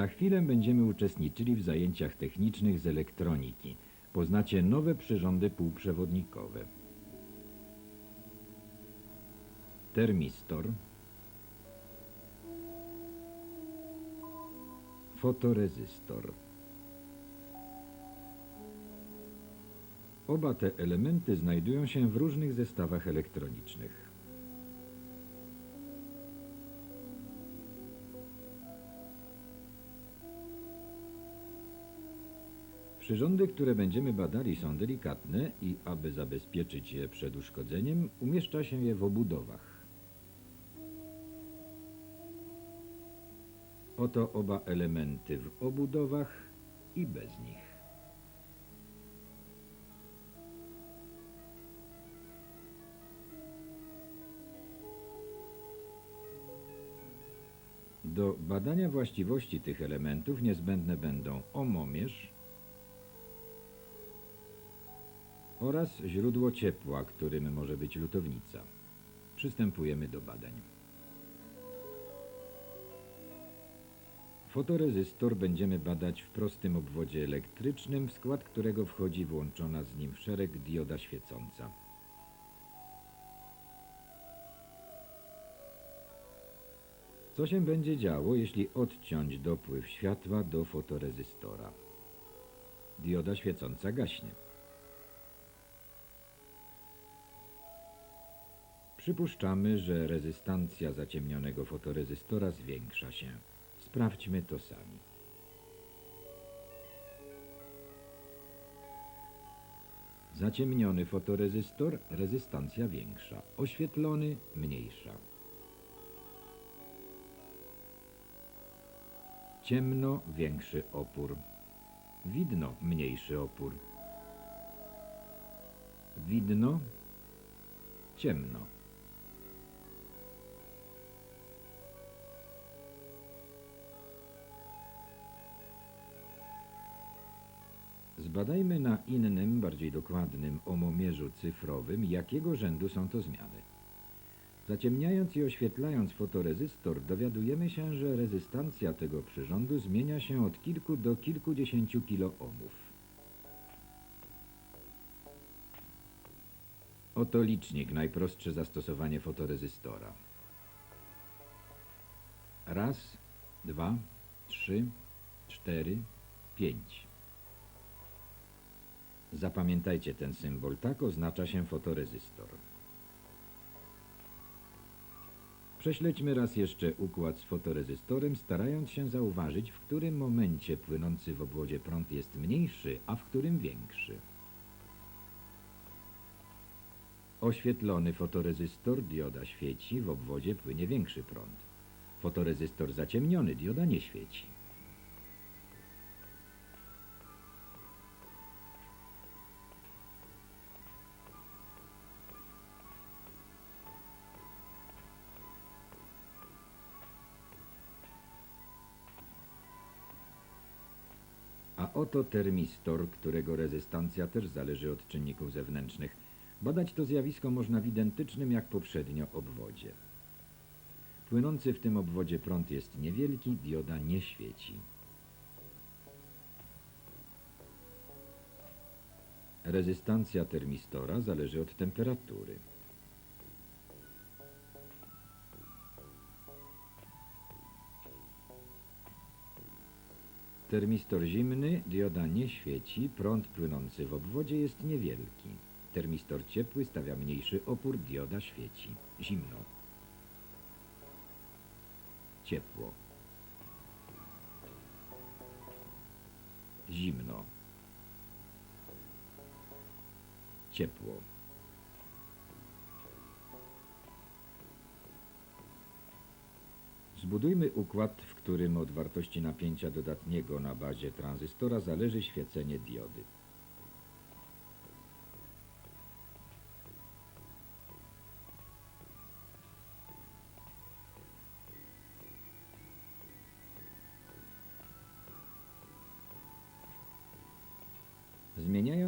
Za chwilę będziemy uczestniczyli w zajęciach technicznych z elektroniki. Poznacie nowe przyrządy półprzewodnikowe. Termistor. Fotorezystor. Oba te elementy znajdują się w różnych zestawach elektronicznych. Przyrządy, które będziemy badali są delikatne i aby zabezpieczyć je przed uszkodzeniem, umieszcza się je w obudowach. Oto oba elementy w obudowach i bez nich. Do badania właściwości tych elementów niezbędne będą omomierz oraz źródło ciepła, którym może być lutownica. Przystępujemy do badań. Fotorezystor będziemy badać w prostym obwodzie elektrycznym, w skład którego wchodzi włączona z nim w szereg dioda świecąca. Co się będzie działo, jeśli odciąć dopływ światła do fotorezystora? Dioda świecąca gaśnie. Przypuszczamy, że rezystancja zaciemnionego fotorezystora zwiększa się. Sprawdźmy to sami. Zaciemniony fotorezystor, rezystancja większa. Oświetlony, mniejsza. Ciemno, większy opór. Widno, mniejszy opór. Widno, ciemno. Zbadajmy na innym, bardziej dokładnym omomierzu cyfrowym, jakiego rzędu są to zmiany. Zaciemniając i oświetlając fotorezystor, dowiadujemy się, że rezystancja tego przyrządu zmienia się od kilku do kilkudziesięciu kiloohmów. Oto licznik, najprostsze zastosowanie fotorezystora. Raz, dwa, trzy, cztery, pięć. Zapamiętajcie ten symbol, tak oznacza się fotorezystor. Prześledźmy raz jeszcze układ z fotorezystorem, starając się zauważyć, w którym momencie płynący w obwodzie prąd jest mniejszy, a w którym większy. Oświetlony fotorezystor, dioda świeci, w obwodzie płynie większy prąd. Fotorezystor zaciemniony, dioda nie świeci. A oto termistor, którego rezystancja też zależy od czynników zewnętrznych. Badać to zjawisko można w identycznym jak poprzednio obwodzie. Płynący w tym obwodzie prąd jest niewielki, dioda nie świeci. Rezystancja termistora zależy od temperatury. Termistor zimny, dioda nie świeci, prąd płynący w obwodzie jest niewielki. Termistor ciepły stawia mniejszy opór, dioda świeci. Zimno. Ciepło. Zimno. Ciepło. Zbudujmy układ, w którym od wartości napięcia dodatniego na bazie tranzystora zależy świecenie diody.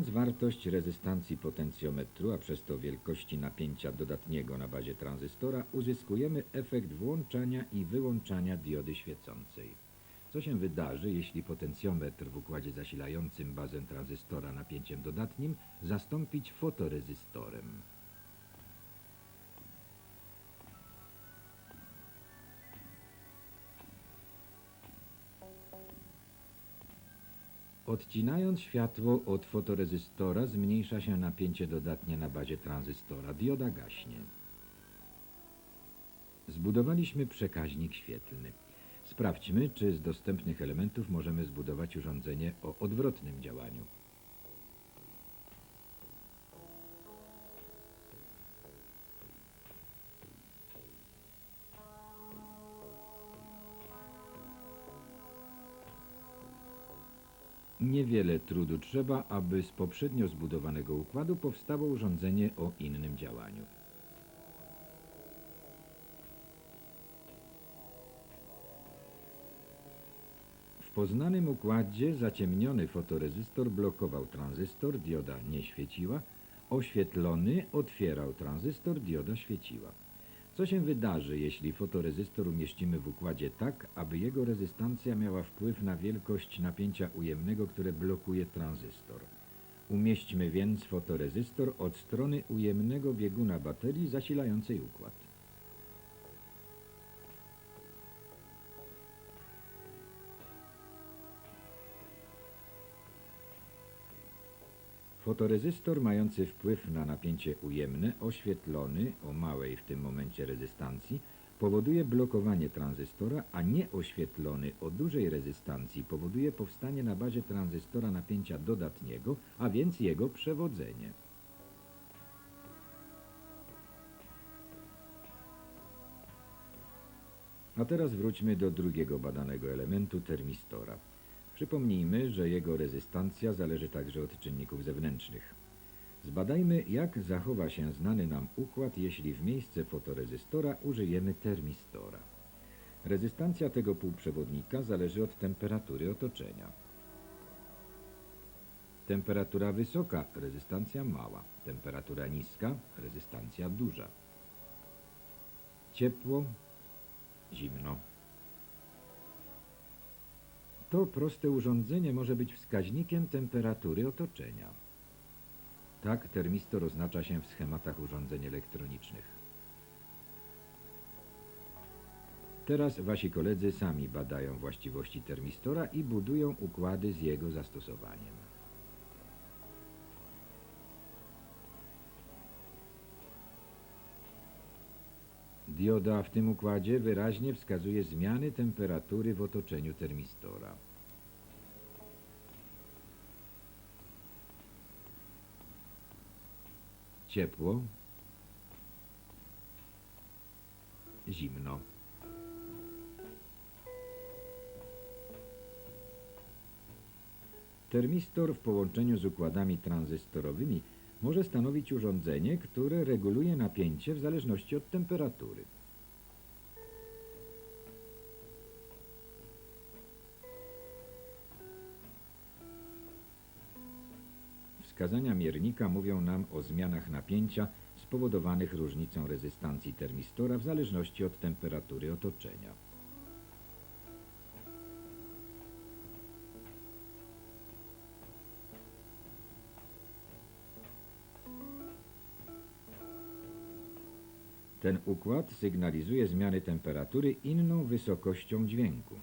Zmieniając wartość rezystancji potencjometru, a przez to wielkości napięcia dodatniego na bazie tranzystora, uzyskujemy efekt włączania i wyłączania diody świecącej. Co się wydarzy, jeśli potencjometr w układzie zasilającym bazę tranzystora napięciem dodatnim zastąpić fotorezystorem? Odcinając światło od fotorezystora zmniejsza się napięcie dodatnie na bazie tranzystora. Dioda gaśnie. Zbudowaliśmy przekaźnik świetlny. Sprawdźmy, czy z dostępnych elementów możemy zbudować urządzenie o odwrotnym działaniu. Niewiele trudu trzeba, aby z poprzednio zbudowanego układu powstało urządzenie o innym działaniu. W poznanym układzie zaciemniony fotorezystor blokował tranzystor, dioda nie świeciła, oświetlony otwierał tranzystor, dioda świeciła. Co się wydarzy, jeśli fotorezystor umieścimy w układzie tak, aby jego rezystancja miała wpływ na wielkość napięcia ujemnego, które blokuje tranzystor? Umieśćmy więc fotorezystor od strony ujemnego bieguna baterii zasilającej układ. Fotorezystor mający wpływ na napięcie ujemne, oświetlony o małej w tym momencie rezystancji, powoduje blokowanie tranzystora, a nieoświetlony o dużej rezystancji powoduje powstanie na bazie tranzystora napięcia dodatniego, a więc jego przewodzenie. A teraz wróćmy do drugiego badanego elementu termistora. Przypomnijmy, że jego rezystancja zależy także od czynników zewnętrznych. Zbadajmy, jak zachowa się znany nam układ, jeśli w miejsce fotorezystora użyjemy termistora. Rezystancja tego półprzewodnika zależy od temperatury otoczenia. Temperatura wysoka, rezystancja mała. Temperatura niska, rezystancja duża. Ciepło, zimno. To proste urządzenie może być wskaźnikiem temperatury otoczenia. Tak termistor oznacza się w schematach urządzeń elektronicznych. Teraz wasi koledzy sami badają właściwości termistora i budują układy z jego zastosowaniem. Dioda w tym układzie wyraźnie wskazuje zmiany temperatury w otoczeniu termistora. Ciepło, zimno. Termistor w połączeniu z układami tranzystorowymi może stanowić urządzenie, które reguluje napięcie w zależności od temperatury. Wskazania miernika mówią nam o zmianach napięcia spowodowanych różnicą rezystancji termistora w zależności od temperatury otoczenia. Ten układ sygnalizuje zmiany temperatury inną wysokością dźwięku.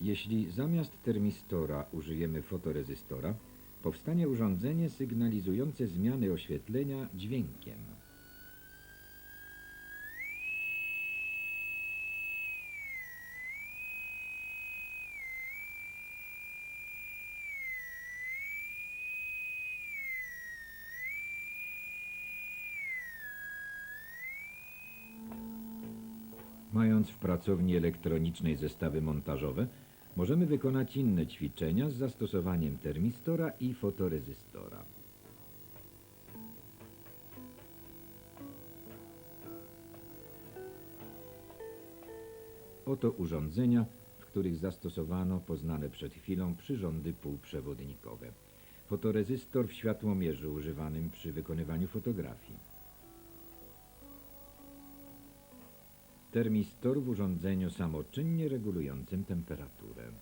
Jeśli zamiast termistora użyjemy fotorezystora, powstanie urządzenie sygnalizujące zmiany oświetlenia dźwiękiem. Mając w pracowni elektronicznej zestawy montażowe, Możemy wykonać inne ćwiczenia z zastosowaniem termistora i fotorezystora. Oto urządzenia, w których zastosowano poznane przed chwilą przyrządy półprzewodnikowe. Fotorezystor w światłomierzu używanym przy wykonywaniu fotografii. Termistor w urządzeniu samoczynnie regulującym temperaturę.